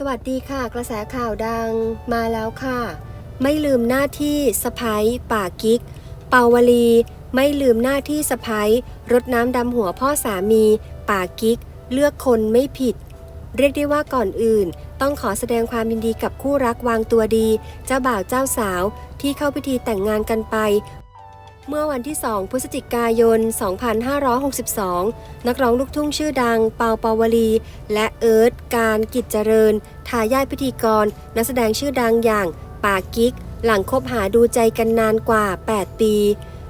สวัสดีค่ะ กระแสข่าวดังมาแล้วค่ะ ไม่ลืมหน้าที่สะพ้ยป่ากิ๊ก เปาวลี ไม่ลืมหน้าที่สะพ้ยรดน้ำดำหัวพ่อสามี ป่ากิ๊ก เลือกคนไม่ผิด เรียกได้ว่าก่อนอื่น ต้องขอแสดงความยินดีกับคู่รักวางตัวดี เจ้าบ่าวเจ้าสาวที่เข้าพิธีแต่งงานกันไป เมื่อวันที่ 2 พฤศจิกายน 2562 นักร้องลูกทุ่งชื่อดัง เปาเปาวลี และเอิร์ธการกิจเจริญ ทายาทพิธีกร นักแสดงชื่อดังอย่างป่ากิ๊กหลังคบหาดูใจกันนานกว่า 8 ปี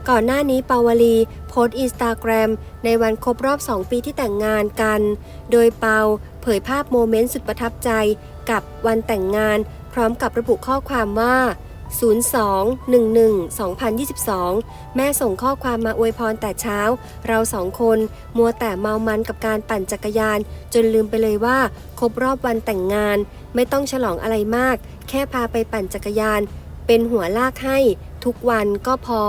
ก่อนหน้านี้เปาวลี โพสต์อินสตาแกรมในวันครบรอบ 2 ปีที่แต่งงานกัน โดยเปาเผยภาพโมเมนต์สุดประทับใจกับวันแต่งงาน พร้อมกับระบุข้อความว่า 02-11-2022 แม่ส่งข้อความมาอวยพรแต่เช้า เราสองคนมัวแต่เมามันกับการปั่นจักรยาน จนลืมไปเลยว่าครบรอบวันแต่งงาน ไม่ต้องฉลองอะไรมาก แค่พาไปปั่นจักรยาน เป็นหัวลากให้ ทุกวันก็พอ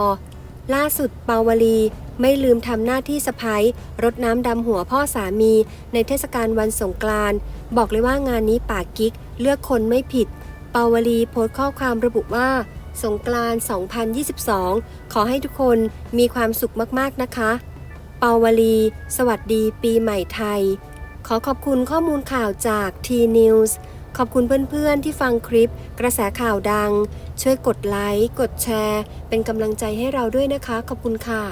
ล่าสุดเปาวลีไม่ลืมทำหน้าที่สะพ้ยรดน้ำดำหัวพ่อสามี ในเทศกาลวันสงกรานต์บอกเลยว่างานนี้ป่ากิ๊กเลือกคนไม่ผิด ปาวลีโพสต์ข้อความระบุว่า สงกรานต์2022 ขอให้ทุกคนมีความสุขมากๆนะคะเปาวลี สวัสดีปีใหม่ไทย ขอขอบคุณข้อมูลข่าวจาก T News ขอบคุณเพื่อนๆที่ฟังคลิป กระแสข่าวดัง ช่วยกดไลค์ กดแชร์ เป็นกำลังใจให้เราด้วยนะคะ ขอบคุณค่ะ